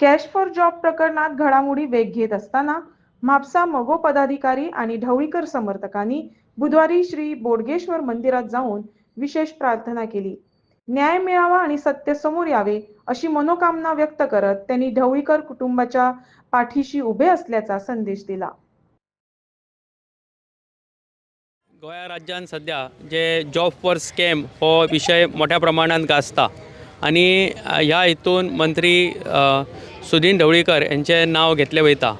Cash for job प्रकरणात घडामोडी वेग घेत असताना म्हापसा मगो पदाधिकारी आणि ढवळीकर समर्थकांनी बुधवारी श्री बोडगेश्वर मंदिरात जाऊन विशेष प्रार्थना केली. न्याय मिळावा आणि सत्य समोर यावे अशी मनोकामना व्यक्त करत त्यांनी ढवळीकर कुटुंबाच्या पाठीशी उभे असल्याचा संदेश दिला. गोंया राज्यात सध्या जे जॉब फॉर स्कॅम हो विशय मोठ्या प्रमाणात गाजता. आणि ह्या हितून मंत्री सुदीन ढवळीकर यांचें नाव घेतलें वयता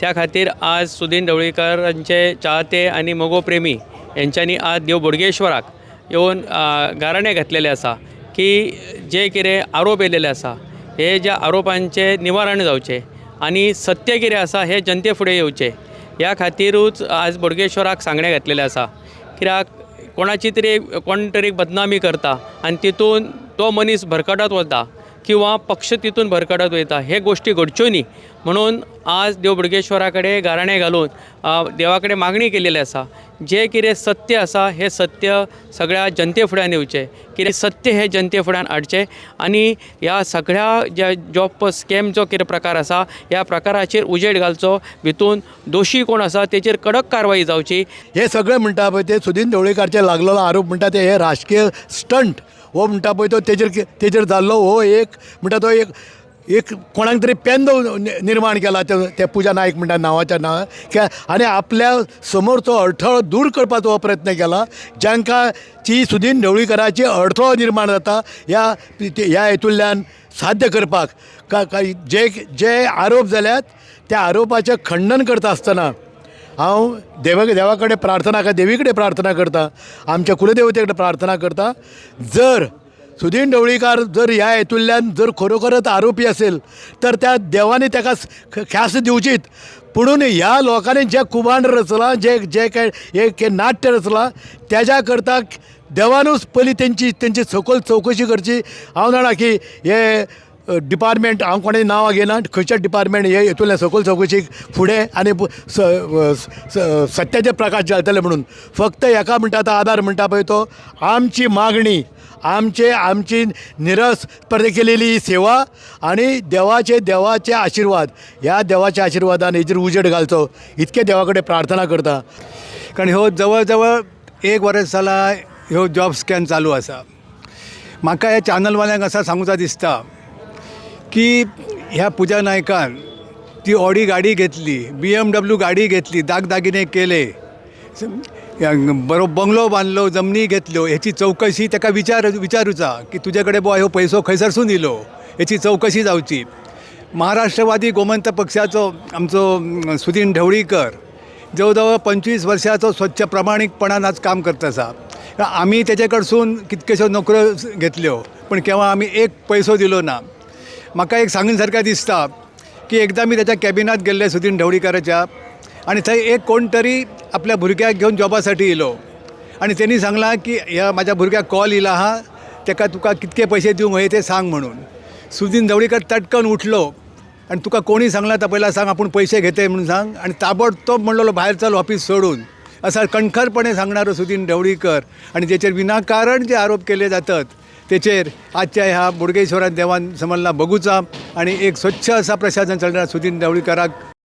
त्या खातीर आज सुदीन ढवळीकरांचे चाहते आनी मोगो प्रेमी हेंच्यांनी आज देव बोडगेश्वराक येवन अ, गाराणें घातलेलें आसा की जे कितें आरोप येयलेले आसा हे ज्या आरोपांचे निवारण जावचें आनी सत्य कितें आसा हे जनते फुडें येवचें ह्या खातीरूच आज बोडगेश्वराक सांगणें घातलेलें आसा. कित्याक कोणाची तरी कोण तरी बदनामी करता आनी तितून तो मनीस भरकटत वता किंवा पक्ष तितून भरकटत वयता हे गोश्टी घडच्यो न्ही म्हणून आज देव बोडगेश्वरा कडेन गाराणें घालून देवा कडेन मागणी केलेली आसा जे कितें सत्य आसा हे सत्य सगळ्या जनते फुड्यान येवचें कितें सत्य हे जनते फुड्यान हाडचें आनी ह्या सगळ्या ज्या जो स्कॅम जो कितें प्रकार आसा ह्या प्रकाराचेर उजेड घालचो. भितून दोशी कोण आसा तेचेर कडक कारवाई जावची. हे सगळें म्हणटा पळय ते सुदीन ढवळीकारचे लागलेलो आरोप म्हणटा ते हे राजकीय स्टंट. हो म्हणटा पळय तो तेजेर तेजेर जाल्लो हो एक म्हणटा तो एक एक कोणाक तरी पेंद निर्माण केला ते ते पुजा नायक म्हणटा नांवाच्या नांव की आनी आपल्या समोरचो अडथळो दूर करपाचो हो प्रयत्न केला जांकां ती सुदीन ढवळीकराची अडथळो निर्माण जाता ह्या ह्या हेतूंतल्यान साध्य करपाक. का का- जे जे आरोप जाल्यात त्या आरोपाचें खंडन करता आसतना हांव देवा देवा कडेन प्रार्थना कर देवी कडेन प्रार्थना करता आमच्या कुलदेवते कडेन प्रार्थना करता जर सुदीन ढवळीकार जर ह्या हेतूंतल्यान जर खरोखरच आरोपी असेल तर त्या देवाने त्याका ख्यास दिवचीत. पुणून ह्या लोकांनी जे कुबांड रचलां जे जे काय हे नाट्य रचलां तेज्या करता देवानूच पयलीं तेंची तेंची सकल चवकशी करची. हांव जाणा की हे डिपार्टमेंट हांव कोणें नांवां घेना खंयच्या डिपार्टमेंट हे हेतूंतल्या सकयल चवकशीक फुडें आनी सत्याचे प्रकाश जातले म्हणून. फक्त एका म्हणटा तो आदार म्हणटा पळय तो. आमची मागणी आमचे आमची निरस परे केलेली ही सेवा आणि देवाचे देवाचे आशिर्वाद. ह्या देवाच्या आशिर्वादान हेजेर उजेड घालचो इतके देवा कडेन प्रार्थना करता. कारण ह्यो जवळ जवळ एक वर्स जाला ह्यो जॉब स्कॅन चालू आसा म्हाका ह्या चॅनलवाल्यांक असा सांगूचा दिसता. की ह्या पुजा नायकान ती ऑडी गाडी घेतली बी एम डब्ल्यू गाडी घेतली दागदागिने केले. बरो बंगलो बांदलो जमनी घेतल्यो हेची चवकशी ताका विचार विचारूचा की तुजे कडेन बो ह्यो पयसो खंयसरसून दिलो हेची चवकशी जावची महाराष्ट्रवादी गोमंत पक्षाचो आमचो सुदीन ढवळीकर जवळ जवळ पंचवीस वर्षाचो स्वच्छ प्रामाणीकपणान आज काम करता आसा आमी तेजे कडसून कितक्योश्यो नोकऱ्यो घेतल्यो पण केव्हा आमी एक पयसो दिलो ना म्हाका एक सांगून सारकें दिसता की एकदां मी त्याच्या कॅबिनात गेल्ले सुदीन ढवळीकराच्या आणि थंय एक कोण तरी आपल्या भुरग्याक घेवन जॉबासाठी येयलो आणि त्यांनी सांगलां की ह्या म्हाज्या भुरग्याक कॉल येयला आहा त्याका तुका कितके पयशे दिवंक हे ते सांग म्हणून. सुदीन ढवळीकर तटकन उठलो आणि तुका कोणी सांगला तर पहिला सांग आपण पैसे घेते म्हणून सांग. आणि ताबडतोब म्हणलेलो बाहेर चल ऑफिस सोडून. असा कणखरपणे सांगणारो सुदीन ढवळीकर आणि ज्याचे विनाकारण जे आरोप केले जातात तेचेर आजच्या ह्या बोडगेश्वरान देवान समजला बघूचा आणि एक स्वच्छ असा प्रशासन चलणारा सुदीन ढवळीकराक